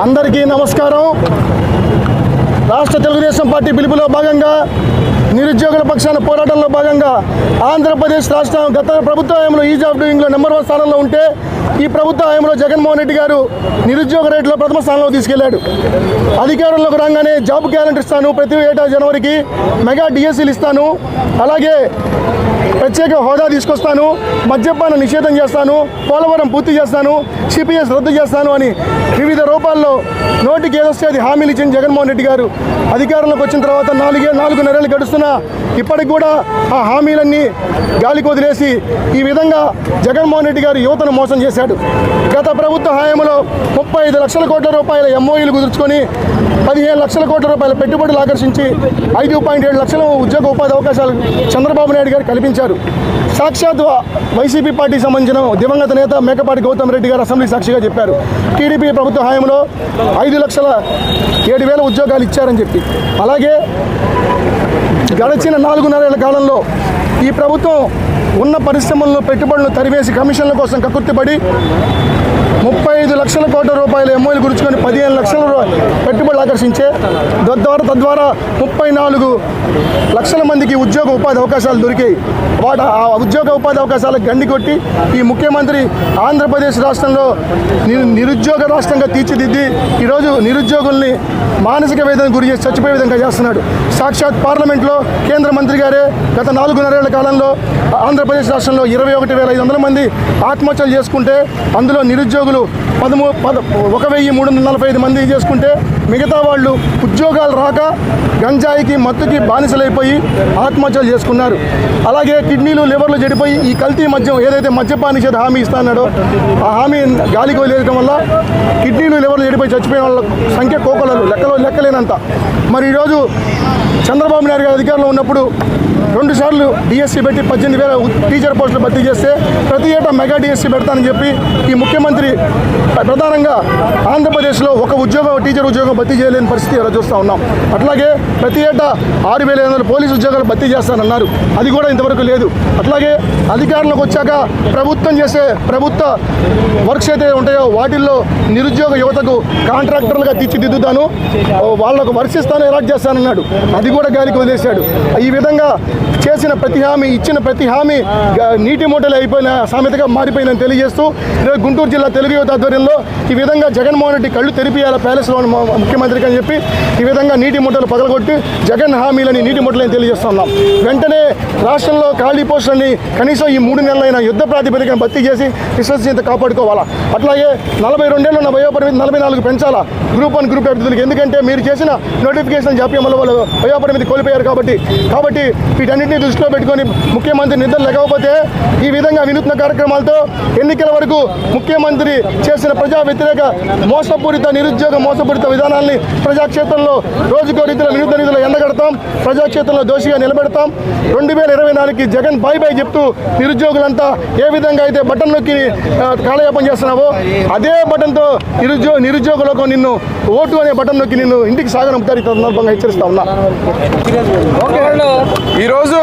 అందరికీ నమస్కారం. రాష్ట్ర తెలుగుదేశం పార్టీ పిలుపులో భాగంగా నిరుద్యోగుల పక్షాన పోరాటంలో భాగంగా ఆంధ్రప్రదేశ్ రాష్ట్రం గత ప్రభుత్వ హయాంలో ఈజ్ ఆఫ్ డూయింగ్లో నెంబర్ వన్ స్థానంలో ఉంటే ఈ ప్రభుత్వ హయాంలో జగన్మోహన్ రెడ్డి గారు నిరుద్యోగ రేట్లో ప్రథమ స్థానంలో తీసుకెళ్ళాడు. అధికారంలోకి రాగానే జాబ్ క్యాలెండర్ ఇస్తాను ప్రతి ఏటా జనవరికి మెగా డిఎస్సీలు ఇస్తాను అలాగే ప్రత్యేక హోదా తీసుకొస్తాను మద్యపాన నిషేధం చేస్తాను పోలవరం పూర్తి చేస్తాను సిపిఎస్ రద్దు చేస్తాను అని వివిధ రూపాల్లో నోటికి ఏదొస్తే అది హామీలు ఇచ్చిన జగన్మోహన్ రెడ్డి గారు. అధికారంలోకి వచ్చిన తర్వాత నాలుగే నాలుగు నెలలు గడుస్తున్నా ఇప్పటికి కూడా ఆ హామీలన్నీ గాలికి వదిలేసి ఈ విధంగా జగన్మోహన్ రెడ్డి గారు యువతను మోసం చేశాడు. గత ప్రభుత్వ హయాంలో ముప్పై ఐదు లక్షల కోట్ల రూపాయల ఎంఓఈలు కుదుర్చుకొని పదిహేను లక్షల కోట్ల రూపాయల పెట్టుబడులు ఆకర్షించి ఐదు పాయింట్ ఏడు లక్షల ఉద్యోగ ఉపాధి అవకాశాలు చంద్రబాబు నాయుడు గారు కల్పించారు. సాక్షాత్ వైసీపీ పార్టీకి సంబంధించిన దివంగత నేత మేకపాటి గౌతమ్ రెడ్డి గారు అసెంబ్లీ సాక్షిగా చెప్పారు. టీడీపీ ప్రభుత్వ హయాంలో ఐదు లక్షల ఏడు వేల ఉద్యోగాలు ఇచ్చారని చెప్పి. అలాగే గడిచిన నాలుగున్నరేళ్ళ కాలంలో ఈ ప్రభుత్వం ఉన్న పరిశ్రమలను పెట్టుబడులను తరివేసి కమిషన్ల కోసం కక్కుర్తిపడి ముప్పై ఐదు లక్షల కోట్ల రూపాయల ఎంఓలు గురుచుకొని పదిహేను లక్షల పెట్టుబడులు ఆకర్షించే తద్వారా తద్వారా ముప్పై నాలుగు లక్షల మందికి ఉద్యోగ ఉపాధి అవకాశాలు దొరికాయి. వాటి ఆ ఉద్యోగ ఉపాధి అవకాశాలకు గండి కొట్టి ఈ ముఖ్యమంత్రి ఆంధ్రప్రదేశ్ రాష్ట్రంలో నిరుద్యోగ రాష్ట్రంగా తీర్చిదిద్ది ఈరోజు నిరుద్యోగుల్ని మానసిక వేదన గురి చేసి చచ్చిపోయే విధంగా చేస్తున్నాడు. సాక్షాత్ పార్లమెంట్లో కేంద్ర మంత్రి గారే గత నాలుగున్నరేళ్ళ కాలంలో ఆంధ్రప్రదేశ్ రాష్ట్రంలో ఇరవై ఒకటి వేల ఐదు వందల మంది ఆత్మహత్యలు చేసుకుంటే అందులో నిరుద్యోగులు పదమూ పద ఒక వెయ్యి మూడు వందల నలభై ఐదు మంది చేసుకుంటే మిగతా వాళ్ళు ఉద్యోగాలు రాక గంజాయికి మత్తుకి బానిసలైపోయి ఆత్మహత్యలు చేసుకున్నారు. అలాగే కిడ్నీలు లివర్లు చెడిపోయి ఈ కల్తీ మద్యం ఏదైతే మద్యపాన నిషేధ హామీ ఇస్తాన్నాడో ఆ హామీ గాలికి వదిలేయడం వల్ల కిడ్నీలు లివర్లు చెడిపోయి చచ్చిపోయిన వాళ్ళ సంఖ్య కోకొలలు లెక్కలో లెక్కలేనంత. మరి ఈరోజు చంద్రబాబు నాయుడు గారు అధికారంలో ఉన్నప్పుడు రెండు సార్లు డిఎస్సీ పెట్టి పద్దెనిమిది వేల టీచర్ పోస్టులు భర్తీ చేస్తే ప్రతి ఏటా మెగా డిఎస్సీ పెడతానని చెప్పి ఈ ముఖ్యమంత్రి ప్రధానంగా ఆంధ్రప్రదేశ్లో ఒక ఉద్యోగం టీచర్ ఉద్యోగం భర్తీ చేయలేని పరిస్థితి ఇలా చూస్తూ ఉన్నాం. అట్లాగే ప్రతి ఏటా ఆరు వేల ఐదు వందల పోలీసు ఉద్యోగాలు భర్తీ చేస్తానన్నారు. అది కూడా ఇంతవరకు లేదు. అట్లాగే అధికారంలోకి వచ్చాక ప్రభుత్వం చేసే ప్రభుత్వ వర్క్స్ అయితే ఉంటాయో వాటిల్లో నిరుద్యోగ యువతకు కాంట్రాక్టర్లుగా తీర్చిదిద్దుతాను. వాళ్ళకు వర్క్స్ ఇస్తాను అలాట్ చేస్తానన్నాడు. అది కూడా గాలికి వదిలేశాడు. ఈ విధంగా చేసిన ప్రతి హామీ ఇచ్చిన ప్రతి హామీ నీటి మూటలు అయిపోయిన సామెతగా మారిపోయిందని తెలియజేస్తూ గుంటూరు జిల్లా తెలుగు యువత ఆధ్వర్యంలో ఈ విధంగా జగన్మోహన్ రెడ్డి కళ్ళు తెరిపియాల ప్యాలెస్లో ముఖ్యమంత్రికి అని చెప్పి ఈ విధంగా నీటి ముట్టలు పగలగొట్టి జగన్ హామీలని నీటి ముట్టలని తెలియజేస్తున్నాం. వెంటనే రాష్ట్రంలో ఖాళీ పోస్టులని కనీసం ఈ మూడు నెలలైన యుద్ధ ప్రాతిపదికన భర్తీ చేసి విశ్వసనీయత కాపాడుకోవాలా? అట్లాగే నలభై రెండేళ్ళు ఉన్న వయోపరిమితి నలభై నాలుగు పెంచాలా? గ్రూప్ వన్ గ్రూప్ అభ్యర్థులకు ఎందుకంటే మీరు చేసిన నోటిఫికేషన్ జాప్యం వల్ల వాళ్ళు వయోపరిమితి కోల్పోయారు కాబట్టి కాబట్టి వీటన్నిటిని దృష్టిలో పెట్టుకొని ముఖ్యమంత్రి నిద్ర లేకపోతే ఈ విధంగా వినూత్న కార్యక్రమాలతో ఎన్నికల వరకు ముఖ్యమంత్రి చేసిన ప్రజా వ్యతిరేక మోసపూరిత నిరుద్యోగ మోసపూరిత విధానం విధానాల్ని ప్రజాక్షేత్రంలో రోజుకో రీతిలో వినూత్న నిధులు ఎండగడతాం ప్రజాక్షేత్రంలో దోషిగా నిలబెడతాం. రెండు వేల ఇరవై నాలుగుకి జగన్ బై బై చెప్తూ నిరుద్యోగులంతా ఏ విధంగా అయితే బటన్ నొక్కి ఆ, కాలయాపన చేస్తున్నావో అదే బటన్తో నిరుద్యోగ నిరుద్యోగ లోకం నిన్ను ఓటు అనే బటన్ నొక్కి నిన్ను ఇంటికి సాగనంపుతారు ఈ సందర్భంగా హెచ్చరిస్తా ఉన్నా. ఈరోజు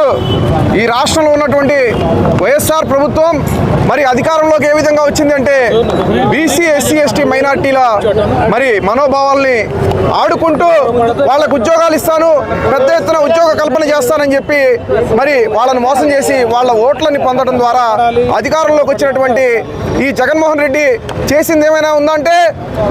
ఈ రాష్ట్రంలో ఉన్నటువంటి వైఎస్ఆర్ ప్రభుత్వం మరి అధికారంలోకి ఏ విధంగా వచ్చింది అంటే బీసీ ఎస్సీ ఎస్టీ మైనార్టీల మరి మనోభావాల్ని ఆడుకుంటూ వాళ్ళకు ఉద్యోగాలు ఇస్తాను పెద్ద ఎత్తున ఉద్యోగ కల్పన చేస్తానని చెప్పి మరి వాళ్ళని మోసం చేసి వాళ్ళ ఓట్లని పొందడం ద్వారా అధికారంలోకి వచ్చినటువంటి ఈ జగన్మోహన్ రెడ్డి చేసింది ఏమైనా ఉందంటే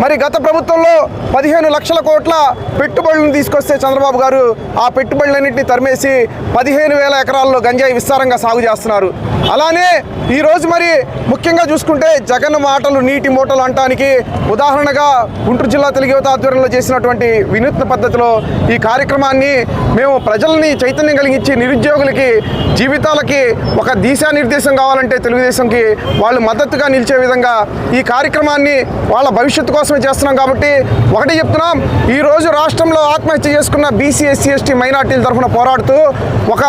మరి గత ప్రభుత్వంలో పదిహేను లక్షల కోట్ల పెట్టుబడులను తీసుకొస్తే చంద్రబాబు గారు ఆ పెట్టుబడులన్నింటినీ తరిమేసి పదిహేను వేల ఎకరాల్లో గంజాయి విస్తారంగా సాగు చేస్తున్నారు. అలానే ఈ రోజు మరి ముఖ్యంగా చూసుకుంటే జగన్ మాటలు నీటి మూటలు అంటానికి ఉదాహరణగా గుంటూరు జిల్లా తెలుగు యువత ఆధ్వర్యంలో చేసినటువంటి వినూత్న పద్ధతిలో ఈ కార్యక్రమాన్ని మేము ప్రజల్ని చైతన్యం కలిగించి నిరుద్యోగులకి జీవితాలకి ఒక దిశానిర్దేశం కావాలంటే తెలుగుదేశంకి వాళ్ళు మద్దతుగా నిలిచే విధంగా ఈ కార్యక్రమాన్ని వాళ్ళ భవిష్యత్తు కోసమే చేస్తున్నాం కాబట్టి ఒకటి చెప్తున్నాం. ఈ రోజు రాష్ట్రంలో ఆత్మహత్య చేసుకున్న బీసీ ఎస్సీ ఎస్టీ మైనార్టీల తరఫున పోరాడుతూ ఒక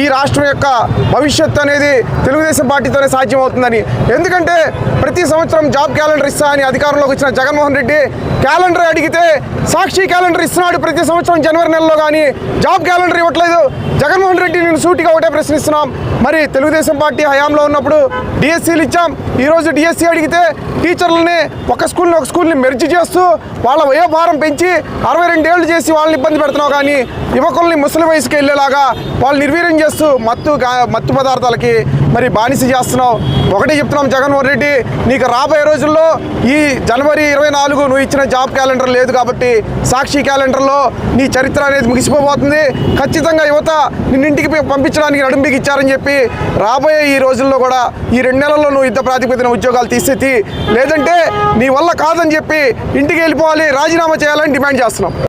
ఈ రాష్ట్రం యొక్క భవిష్యత్తు అనేది తెలుగుదేశం పార్టీతోనే సాధ్యం అవుతుందని. ఎందుకంటే ప్రతి సంవత్సరం జాబ్ క్యాలెండర్ ఇస్తా అని అధికారంలోకి వచ్చిన జగన్మోహన్ రెడ్డి క్యాలెండర్ అడిగితే లేకపోతే సాక్షి క్యాలెండర్ ఇస్తున్నాడు ప్రతి సంవత్సరం జనవరి నెలలో కానీ జాబ్ క్యాలెండర్ ఇవ్వట్లేదు. జగన్మోహన్ రెడ్డి నేను సూటిగా ఒకటే ప్రశ్నిస్తున్నాం. మరి తెలుగుదేశం పార్టీ హయాంలో ఉన్నప్పుడు డిఎస్సీలు ఇచ్చాం. ఈరోజు డిఎస్సీ అడిగితే టీచర్లని ఒక స్కూల్ని ఒక స్కూల్ని మెర్జి చేస్తూ వాళ్ళ వయోభారం పెంచి అరవై రెండేళ్ళు చేసి వాళ్ళని ఇబ్బంది పెడుతున్నావు కానీ యువకుల్ని ముసలి వయసుకి వెళ్ళేలాగా వాళ్ళు నిర్వీర్యం చేస్తూ మత్తు మత్తు పదార్థాలకి మరి బానిస చేస్తున్నావు. ఒకటే చెప్తున్నాం జగన్మోహన్ రెడ్డి నీకు రాబోయే రోజుల్లో ఈ జనవరి ఇరవై నాలుగు నువ్వు ఇచ్చిన జాబ్ క్యాలెండర్ లేదు కాబట్టి సాక్షి క్యాలెండర్లో నీ చరిత్ర అనేది ముగిసిపోబోతుంది. ఖచ్చితంగా యువత నిన్నింటికి పంపించడానికి నడుంబికి ఇచ్చారని చెప్పి రాబోయే ఈ రోజుల్లో కూడా ఈ రెండు నెలల్లో నువ్వు యుద్ధ ప్రాతిపదికన ఉద్యోగాలు తీసేది లేదంటే నీ వల్ల కాదని చెప్పి ఇంటికి వెళ్ళిపోవాలి రాజీనామా చేయాలని డిమాండ్ చేస్తున్నాం.